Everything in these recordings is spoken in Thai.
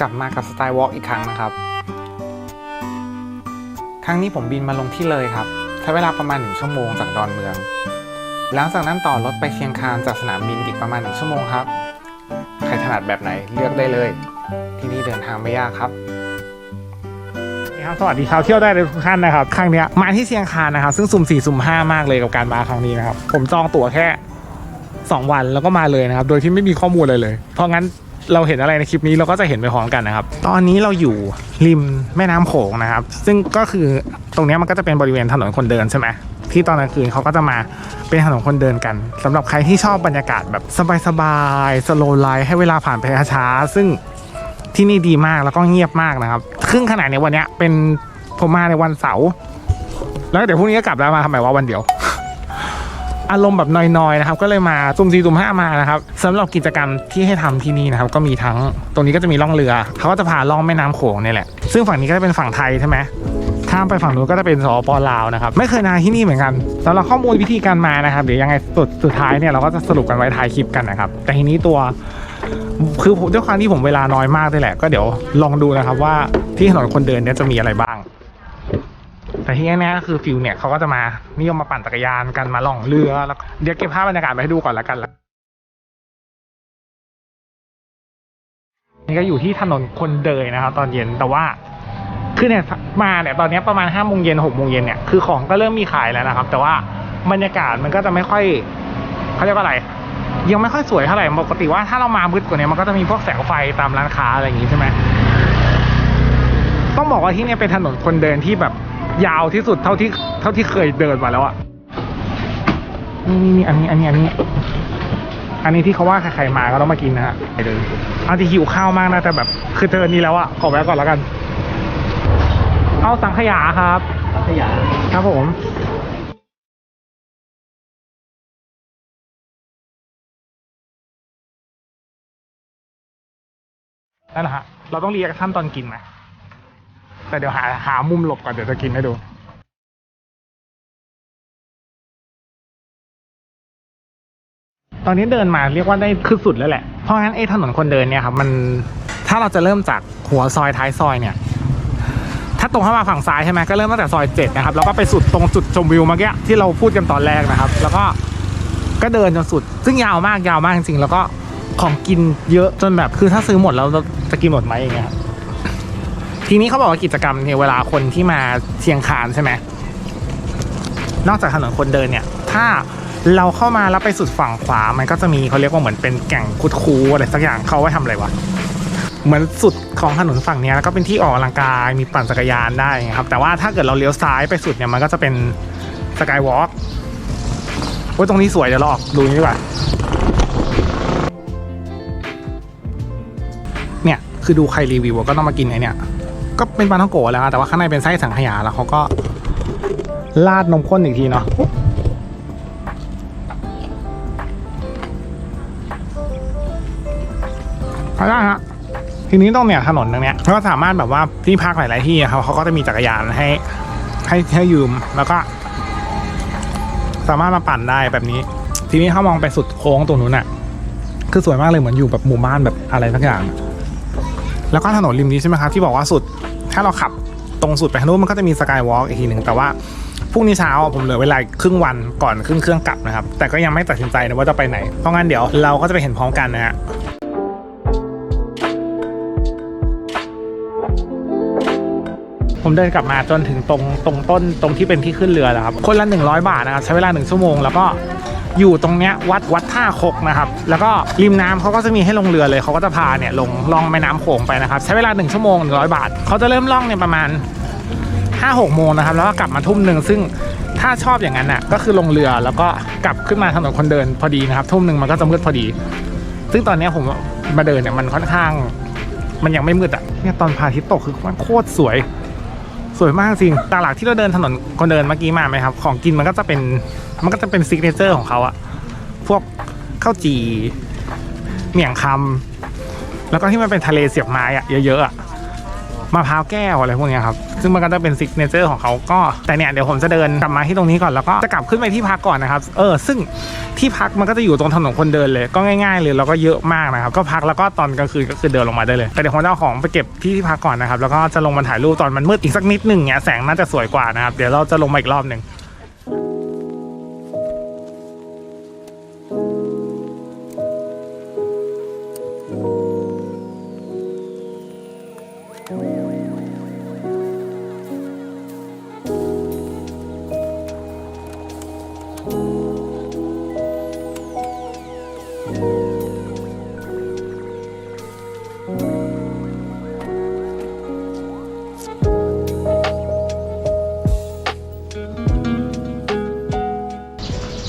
กลับมากับสไตล์วอล์กอีกครั้งนะครับ ครั้งนี้ผมบินมาลงที่เลยครับ ใช้เวลาประมาณ 1 ชั่วโมงจากดอนเมือง หลังจากนั้นต่อรถไปเชียงคานจากสนามบินอีกประมาณ 1 ชั่วโมงครับ ใครถนัดแบบไหนเลือกได้เลย ที่นี่เดินทางไม่ยากครับครับสวัสดีชาวเที่ยวได้ทุกท่านนะครับครั้งนี้มาที่เชียงคานนะครับ ซึ่งสุ่มสี่สุ่มห้ามากเลยกับการมาครั้งนี้นะครับ ผมจองตั๋วแค่ 2 วันแล้วก็มาเลยนะครับ โดยที่ไม่มีข้อมูลเลยเลย เพราะงั้น เราเห็นอะไรในคลิปนี้เราก็จะเห็นไปพร้อมกันนะครับ ตอนนี้เราอยู่ริมแม่น้ำโขงนะครับ ซึ่งก็คือตรงนี้มันก็จะเป็นบริเวณถนนคนเดินใช่ไหมที่ตอนกลางคืนเขาก็จะมาเป็นถนนคนเดินกันสำหรับใครที่ชอบบรรยากาศแบบสบายๆสโลไลฟ์ให้เวลาผ่านไปช้าๆซึ่งที่นี่ดีมากแล้วก็เงียบมากนะครับครึ่งขนาดในวันเนี้ยเป็นผมมาในวันเสาร์แล้วเดี๋ยวพรุ่งนี้ก็กลับแล้วมาทำไมว่าวันเดียว อารมณ์แบบน้อยๆนะครับก็เลยมาซุ่มสี่ซุ่มห้ามานะครับสำหรับกิจกรรมที่ให้ทำที่นี่นะครับก็มีทั้งตรงนี้ก็จะมีล่องเรือเขาก็จะพาล่องแม่น้ำโขงนี่แหละซึ่งฝั่งนี้ก็จะเป็นฝั่งไทยใช่ไหมข้ามไปฝั่งนู้นก็จะเป็นสปลาวนะครับไม่เคยมาที่นี่เหมือนกันสำหรับข้อมูลวิธีการมานะครับเดี๋ยวยังไงสุดสุดท้ายเนี่ยเราก็จะสรุปกันไว้ท้ายคลิปกันนะครับแต่ทีนี้ตัวคือด้วยความที่ผมเวลาน้อยมากด้วยแหละ ก็เดี๋ยวลองดูนะครับว่าที่ถนนคนเดินเนี่ยจะมีอะไรบ้าง แต่ที่แน่ๆก็คือฟิวเนี่ยเขาก็จะมานิยมมาปั่นจักรยานกันมาล่องเรือแล้วเดี๋ยวเก็บภาพบรรยากาศไปให้ดูก่อนละกันละนี่ก็อยู่ที่ถนนคนเดินนะครับ ตอนเย็นแต่ว่าคือเนี่ยมาเนี่ยตอนนี้ประมาณห้าโมงเย็นหกโมงเย็นเนี่ยคือของก็เริ่มมีขายแล้วนะครับ แต่ว่าบรรยากาศมันก็จะไม่ค่อยเขาเรียกว่าอะไร ยังไม่ค่อยสวยเท่าไหร่ปกติว่าถ้าเรามามืดกว่านี้มันก็จะมีพวกแสงไฟตามร้านค้าอะไรอย่างงี้ใช่ไหมต้องบอกว่าที่นี่เป็นถนนคนเดินที่แบบ ยาวที่สุดเท่าที่เท่าที่เคยเดินมาแล้วอะนี่นี่นี่อันนี้อันนี้อันนี้ อันนี้ที่เขาว่าใครๆมาก็ต้องมากินนะฮะไปเลยเอาที่หิวข้าวมากนะแต่แบบ คือเจอนี้แล้วอะขอแวะก่อนแล้วกัน เอาสังขยาครับขยะครับผมนั่นแหละฮะเราต้องเรียกท่านตอนกินไหม แต่เดี๋ยวหาหามุมหลบก่อนเดี๋ยวจะกินให้ดูตอนนี้เดินมาเรียกว่าได้คือสุดแล้วแหละ เพราะงั้นไอ้ถนนคนเดินเนี่ยครับมันถ้าเราจะเริ่มจากหัวซอยท้ายซอยเนี่ย ถ้าตรงเข้ามาฝั่งซ้ายใช่ไหมก็เริ่มตั้งแต่ซอยเจ็ดนะครับ แล้วก็ไปสุดตรงจุดชมวิวเมื่อกี้ที่เราพูดกันตอนแรกนะครับ แล้วก็ก็เดินจนสุด ซึ่งยาวมากยาวมากจริงๆแล้วก็ของกินเยอะจนแบบคือถ้าซื้อหมดแล้วจะกินหมดไหมอย่างเงี้ยครับ ทีนี้เขาบอกว่ากิจกรรมเนี่ยเวลาคนที่มาเชียงคานใช่ไหมนอกจากถนนคนเดินเนี่ย ถ้าเราเข้ามาแล้วไปสุดฝั่งขวา มันก็จะมีเขาเรียกว่าเหมือนเป็นแก่งคุดคูอะไรสักอย่างเขาไว้ทำอะไรวะเหมือนสุดของถนนฝั่งนี้แล้วก็เป็นที่ออกกำลังกายมีปั่นจักรยานได้ครับแต่ว่าถ้าเกิดเราเลี้ยวซ้ายไปสุดเนี่ยมันก็จะเป็นสกายวอล์กโอ้ยตรงนี้สวยเดี๋ยวเราออกดูนี้ดีกว่าเนี่ยคือดูใครรีวิวก็ต้องมากินไอเนี่ย ก็เป็นปลาท่องโกะแล้วนะแต่ว่าข้างในเป็นไส้สังขยาแล้วเขาก็ราดนมข้นอีกทีเนาะไปได้ฮะทีนี้ตรงเนี่ยถนนตรงเนี้ยก็สามารถแบบว่าที่พักหลาย ๆ ที่ครับเขาก็จะมีจักรยานให้ให้ให้ยืมแล้วก็ สามารถมาปั่นได้แบบนี้ ทีนี้เขามองไปสุดโค้งตรงนู้นน่ะคือสวยมากเลยเหมือนอยู่แบบหมู่บ้านแบบอะไรสักอย่าง แล้วก็ถนนริมนี้ใช่ไหมครับที่บอกว่าสุด ถ้าเราขับตรงสุดไปทางนู้นมันก็จะมีสกายวอล์กอีกทีหนึ่งแต่ว่าพรุ่งนี้เช้าผมเหลือเวลาครึ่งวันก่อนขึ้นเครื่องกลับนะครับ แต่ก็ยังไม่ตัดสินใจนะว่าจะไปไหน เพราะงั้นเดี๋ยวเราก็จะไปเห็นพร้อมกันนะฮะผมเดินกลับมาจนถึงตรงตรงต้นตรงที่เป็นที่ขึ้นเรือแล้วครับ คนละ 100 บาทนะครับ ใช้เวลา 1 ชั่วโมง แล้วก็ อยู่ตรงเนี้ยวัดวัดท่าคกนะครับ แล้วก็ริมน้ำเขาก็จะมีให้ลงเรือเลยเขาก็จะพาเนี่ยลงล่องแม่น้ำโขงไปนะครับ ใช้เวลา 1 ชั่วโมง 100 บาทเขาจะเริ่มล่องเนี่ยประมาณ 5 6 โมงนะครับ แล้วก็กลับมาทุ่มหนึ่งซึ่งถ้าชอบอย่างนั้นน่ะก็คือลงเรือแล้วก็กลับขึ้นมาถนนคนเดินพอดีนะครับ ทุ่มหนึ่งมันก็จะมืดพอดี ซึ่งตอนนี้ผมมาเดินเนี่ยมันค่อนข้าง มันยังไม่มืดอะเนี่ยตอนพระอาทิตย์ตกคือมันโคตรสวย สวยมากจริงตลาดที่เราเดินถนนคนเดินเมื่อกี้มาไหมครับ ของกินมันก็จะเป็นมันก็จะเป็นซิกเนเจอร์ของเขาอะพวกข้าวจี่เหมี่ยงคำแล้วก็ที่มันเป็นทะเลเสียบไม้อะเยอะๆอะ มะพร้าวแก้วอะไรพวกนี้ครับ ซึ่งมันก็จะเป็นซิกเนเจอร์ของเขาก็แต่เนี่ยเดี๋ยวผมจะเดินกลับมาที่ตรงนี้ก่อนแล้วก็จะกลับขึ้นไปที่พักก่อนนะครับเออซึ่งที่พักมันก็จะอยู่ตรงถนนคนเดินเลยก็ง่ายๆเลยแล้วก็เยอะมากนะครับก็พักแล้วก็ตอนกลางคืนก็คือเดินลงมาได้เลยแต่เดี๋ยวผมจะเอาของไปเก็บที่ที่พักก่อนนะครับแล้วก็จะลงมาถ่ายรูปตอนมันมืดอีกสักนิดหนึ่งเนี่ยแสงน่าจะสวยกว่านะครับเดี๋ยวเราจะลงมาอีกรอบหนึ่ง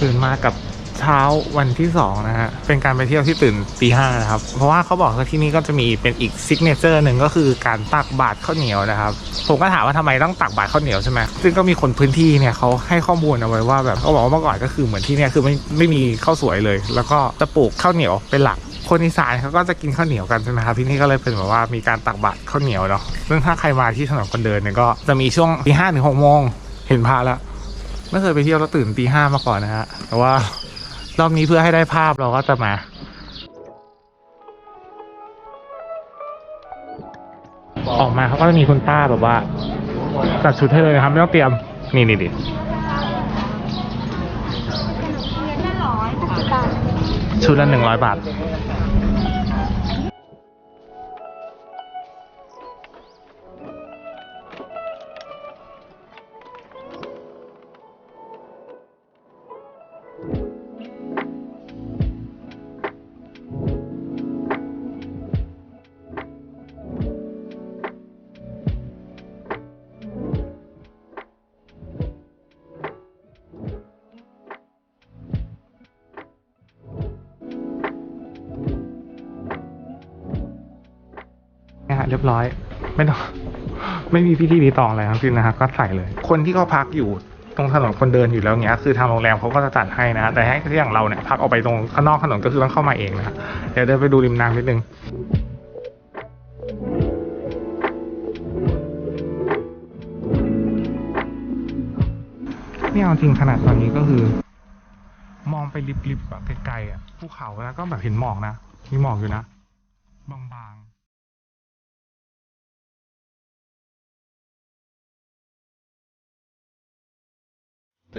ตื่นมากับเช้าวันที่สองนะฮะ เป็นการไปเที่ยวที่ตื่นตีห้านะครับ เพราะว่าเขาบอกว่าที่นี่ก็จะมีเป็นอีกซิกเนเจอร์หนึ่งก็คือการตักบาตรข้าวเหนียวนะครับ ผมก็ถามว่าทำไมต้องตักบาตรข้าวเหนียวใช่ไหมซึ่งก็มีคนพื้นที่เนี่ยเขาให้ข้อมูลเอาไว้ว่าแบบเขาบอกว่าเมื่อก่อนก็คือเหมือนที่เนี่ยคือไม่ไม่มีข้าวสวยเลย แล้วก็จะปลูกข้าวเหนียวเป็นหลักคนอีสานเขาก็จะกินข้าวเหนียวกันใช่ไหมครับที่นี่ก็เลยเป็นแบบว่ามีการตักบาตรข้าวเหนียวเนาะซึ่งถ้าใครมาที่ถนนคนเดินเนี่ยก็จะมีช่วงตีห้าถึงหกโมงเห็นพระแล้ว ไม่เคยไปเที่ยวแล้วตื่นตีห้ามาก่อนนะฮะ แต่ว่ารอบนี้เพื่อให้ได้ภาพเราก็จะมาออกมาเขาก็จะมีคุณป้าแบบว่าจัดชุดให้เลยนะครับ ไม่ต้องเตรียม นี่นี่ดิชุดละหนึ่งร้อยบาท เรียบร้อย ไม่ต้องไม่มีพิธีรีตองอะไรทั้งสิ้นนะฮะก็ใส่เลย คนที่เขาพักอยู่ตรงถนนคนเดินอยู่แล้วเงี้ยคือทางโรงแรมเขาก็จะจัดให้นะฮะแต่ให้ที่อย่างเราเนี่ยพักออกไปตรงข้างนอกถนนก็คือต้องเข้ามาเองนะเดี๋ยวเดินไปดูริมน้ำนิดนึงนี่เอาจริงขนาดตอนนี้ก็คือ มองไปริบๆแบบไกลๆอะภูเขาแล้วก็แบบเห็นหมอกนะมีหมอกอยู่นะบางๆ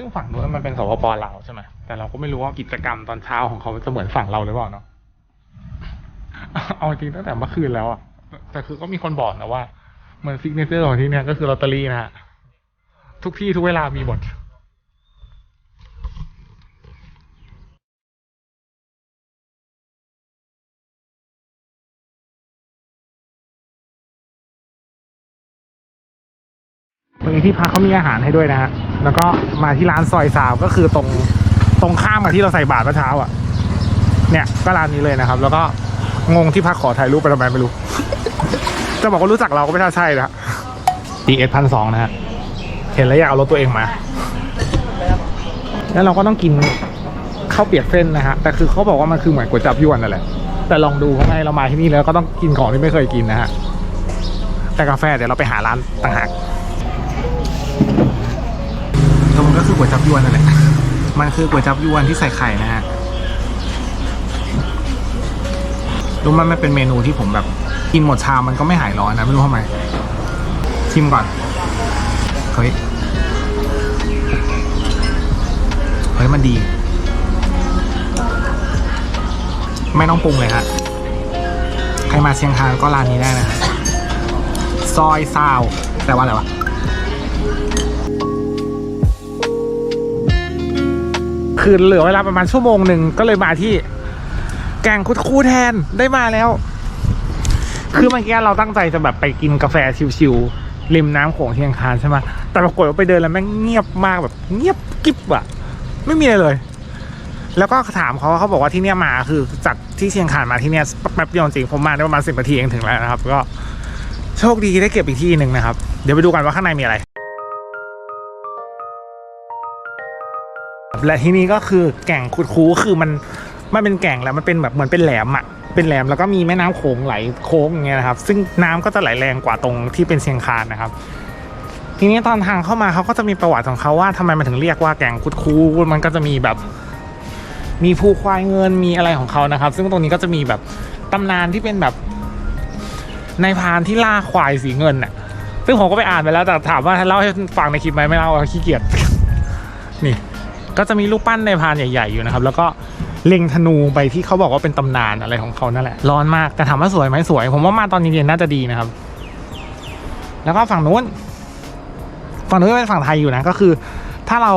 ซึ่งฝั่งนู้นมันเป็นสปปลาวใช่ไหมแต่เราก็ไม่รู้ว่ากิจกรรมตอนเช้าของเขาจะเหมือนฝั่งเราหรือเปล่าเนาะเอาจริงตั้งแต่เมื่อคืนแล้วอะแต่คือก็มีคนบอกนะว่าเหมือนซิกเนเจอร์ของที่เนี่ยก็คือลอตเตอรี่นะฮะทุกที่ทุกเวลามีหมดตรงนี้ที่พักเขามีอาหารให้ด้วยนะฮะ แล้วก็มาที่ร้านซอยสาวก็คือตรงตรงข้ามกับที่เราใส่บาตรเมื่อเช้าอะ เนี่ยก็ร้านนี้เลยนะครับ แล้วก็งงที่พักขอถ่ายรูปไปทำไมไม่รู้ จะบอกว่ารู้จักเราก็ไม่น่าใช่นะดีเอสพันสองนะฮะเห็นแล้วอยากเอารถตัวเองมา แล้วเราก็ต้องกินข้าวเปียกเส้นนะฮะ แต่คือเขาบอกว่ามันคือเหมือนก๋วยจับยวนนั่นแหละ แต่ลองดูข้างในเรามาที่นี่แล้วก็ต้องกินของที่ไม่เคยกินนะฮะ แต่กาแฟเดี๋ยวเราไปหาร้านต่างหาก ก็คือก๋วยจับยวนนั่นแหละ มันคือก๋วยจับยวนที่ใส่ไข่นะฮะรู้มันเป็นเมนูที่ผมแบบกินหมดชามมันก็ไม่หายร้อนนะไม่รู้ทำไมชิมก่อนเฮ้ยเฮ้ยมันดี ไม่ต้องปรุงเลยฮะใครมาเชียงคานก็ร้านนี้ได้นะฮะซอยซาวแต่ว่าอะไรวะ คือเหลือเวลาประมาณชั่วโมงหนึ่งก็เลยมาที่ แกงคุดคูแทนได้มาแล้ว คือเมื่อกี้เราตั้งใจจะแบบไปกินกาแฟชิวๆริมน้ำโขงเชียงคานใช่ไหมแต่ปรากฏว่าไปเดินแล้วแม่งเงียบมากแบบ เงียบกิ๊บอะไม่มีอะไรเลย แล้วก็ถามเขาเขาบอกว่าที่เนี่ยมาคือจากที่เชียงคานมาที่เนี่ยแป๊บเดียวจริงผมมาได้ประมาณสิบนาทีเองถึงแล้วนะครับ ก็โชคดีได้เก็บอีกที่หนึ่งนะครับ เดี๋ยวไปดูกันว่าข้างในมีอะไร และที่นี่ก็คือแก่งคุดคูคือมันมันเป็นแก่งแล้วมันเป็นแบบเหมือนเป็นแหลมอะเป็นแหลมแล้วก็มีแม่น้ำโขงไหลโค้งอย่างเงี้ยนะครับ ซึ่งน้ำก็จะไหลแรงกว่าตรงที่เป็นเชียงคานนะครับ ทีนี้ตอนทางเข้ามาเขาก็จะมีประวัติของเขาว่าทำไมมันถึงเรียกว่าแก่งคุดคูมันก็จะมีแบบ มีภูควายเงินมีอะไรของเขานะครับ ซึ่งตรงนี้ก็จะมีแบบตำนานที่เป็นแบบในายพรานที่ล่าควายสีเงินน่ะ ซึ่งผมก็ไปอ่านไปแล้วแต่ถามว่าเล่าให้ฟังในคลิปไหมไม่เล่าขี้เกียจนี่ ก็จะมีรูปปั้นในพานใหญ่ ๆอยู่นะครับ แล้วก็เล็งธนูไปที่เขาบอกว่าเป็นตำนานอะไรของเขานั่นแหละ ร้อนมากแต่ถามว่าสวยไหมสวย ผมว่ามาตอนเย็นๆน่าจะดีนะครับ แล้วก็ฝั่งนู้น ฝั่งนู้นเป็นฝั่งไทยอยู่นะก็คือ ถ้าเรา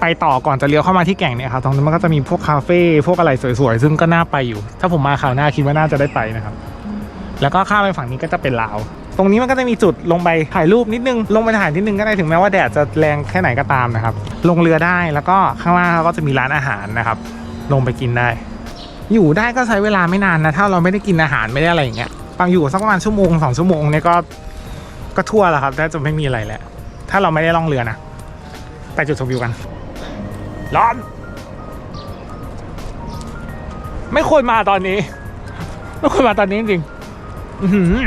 ไปต่อก่อนจะเลี้ยวเข้ามาที่แก่งเนี่ยครับตรงนี้นมันก็จะมีพวกคาเฟ่พวกอะไรสวยๆซึ่งก็น่าไปอยู่ ถ้าผมมาคราวหน้าคิดว่าน่าจะได้ไปนะครับ แล้วก็ข้ามไปฝั่งนี้ก็จะเป็นลาว ตรงนี้มันก็จะมีจุดลงไปถ่ายรูปนิดนึง ลงไปถ่ายนิดนึงก็ได้ถึงแม้ว่าแดดจะแรงแค่ไหนก็ตามนะครับ ลงเรือได้แล้วก็ข้างล่างเขาก็จะมีร้านอาหารนะครับ ลงไปกินได้ อยู่ได้ก็ใช้เวลาไม่นานนะถ้าเราไม่ได้กินอาหารไม่ได้อะไรอย่างเงี้ยฟังอยู่สักประมาณชั่วโมงสองชั่วโมงเนี่ยก็ก็ทั่วแล้วครับแทบจะไม่มีอะไรแล้วถ้าเราไม่ได้ล่องเรือนะไปจุดชมวิวกันร้อนไม่ควรมาตอนนี้ ไม่ควรมาตอนนี้จริงๆอื้อหือ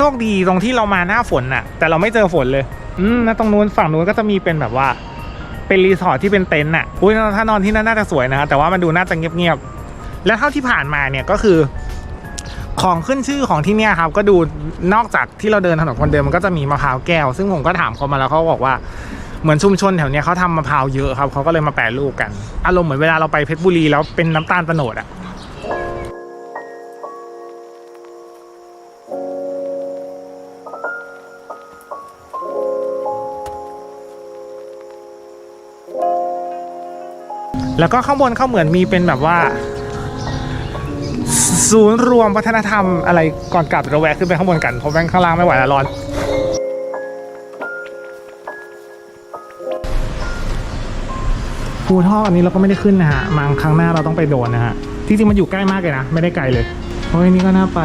โชคดีตรงที่เรามาหน้าฝนน่ะ แต่เราไม่เจอฝนเลย อืมแล้วตรงนู้นฝั่งนู้นก็จะมีเป็นแบบว่า เป็นรีสอร์ทที่เป็นเต็นท์น่ะอุ้ยถ้านอนที่นั่นน่าจะสวยนะแต่ว่ามันดูน่าจะเงียบๆแล้วเท่าที่ผ่านมาเนี่ยก็คือ ของขึ้นชื่อของที่เนี่ยครับ ก็ดูนอกจากที่เราเดินถนนคนเดินมันก็จะมีมะพร้าวแก้ว ซึ่งผมก็ถามเขามาแล้วเขาบอกว่าเหมือนชุมชนแถวเนี้ยเขาทำมะพร้าวเยอะครับเขาก็เลยมาแปรรูปกัน อารมณ์เหมือนเวลาเราไปเพชรบุรีแล้วเป็นน้ำตาลโตโนดอะ แล้วก็ข้างบนเขาเหมือนมีเป็นแบบว่า ศูนย์รวมวัฒนธรรมอะไรก่อนกลับเราแวะขึ้นไปข้างบนกันเพราะแม่งข้างล่างไม่ไหวแล้วร้อน ภูท่ออันนี้เราก็ไม่ได้ขึ้นนะฮะมาครั้งหน้าเราต้องไปโดนนะฮะที่จริงมันอยู่ใกล้มากเลยนะ ไม่ได้ไกลเลยโอ้ยนี่ก็น่าไป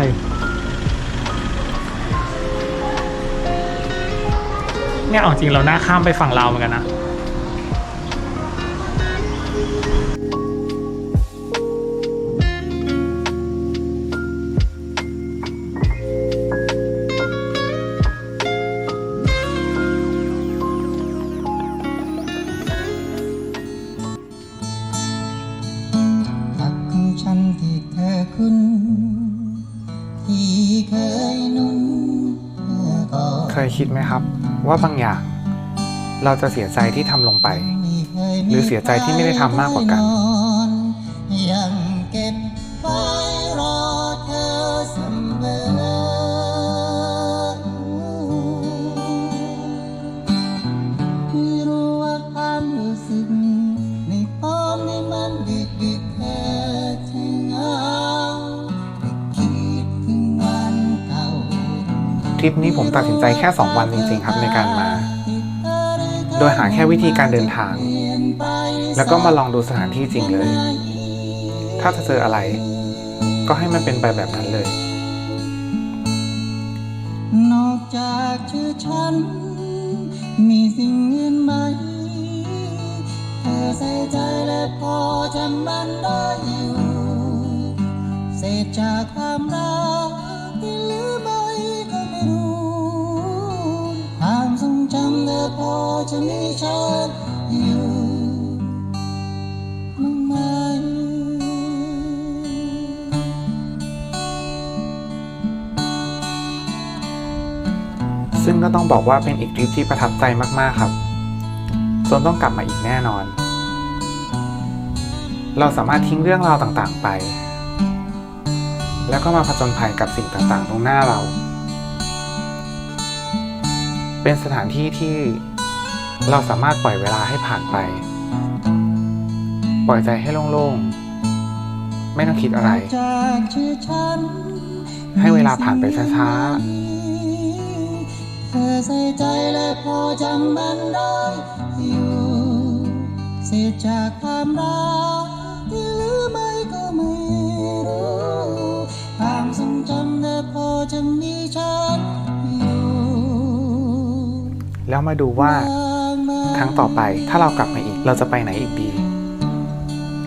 เนี่ยเอาจริงเราหน้าข้ามไปฝั่งลาวเหมือนกันนะ เคยคิดไหมครับ ว่าบางอย่าง เราจะเสียใจที่ทำลงไป หรือเสียใจที่ไม่ได้ทำมากกว่ากัน ริปนี้ผมตัดสินใจแค่ 2 วันจริงๆครับในการมา โดยหาแค่วิธีการเดินทาง แล้วก็มาลองดูสถานที่จริงเลย ถ้าจะเจออะไร ก็ให้มันเป็นไปแบบนั้นเลย นอกจากชื่อฉัน มีสิ่งอื่นไหมเธอใส่ใจและพอจำมันได้อยู่ เศษจากความรักที่เหลือ พอจะมีฉันอยู่มั้งไหมซึ่งก็ต้องบอกว่าเป็นอีกทริปที่ประทับใจมาก ๆ ครับจนต้องกลับมาอีกแน่นอน เราสามารถทิ้งเรื่องราวต่าง ๆ ไป แล้วก็มาผจญภัยกับสิ่งต่าง ๆ ตรงหน้าเรา เป็นสถานที่ที่เราสามารถปล่อยเวลาให้ผ่านไป ปล่อยใจให้โล่งๆ ไม่ต้องคิดอะไร ให้เวลาผ่านไปช้าเธอใส่ใจและพอจำมันได้อยู่เศษจากความรัก แล้วมาดูว่าครั้งต่อไปถ้าเรากลับมาอีก เราจะไปไหนอีกดี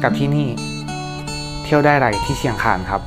กับที่นี่ เที่ยวได้ไรที่เชียงคานครับ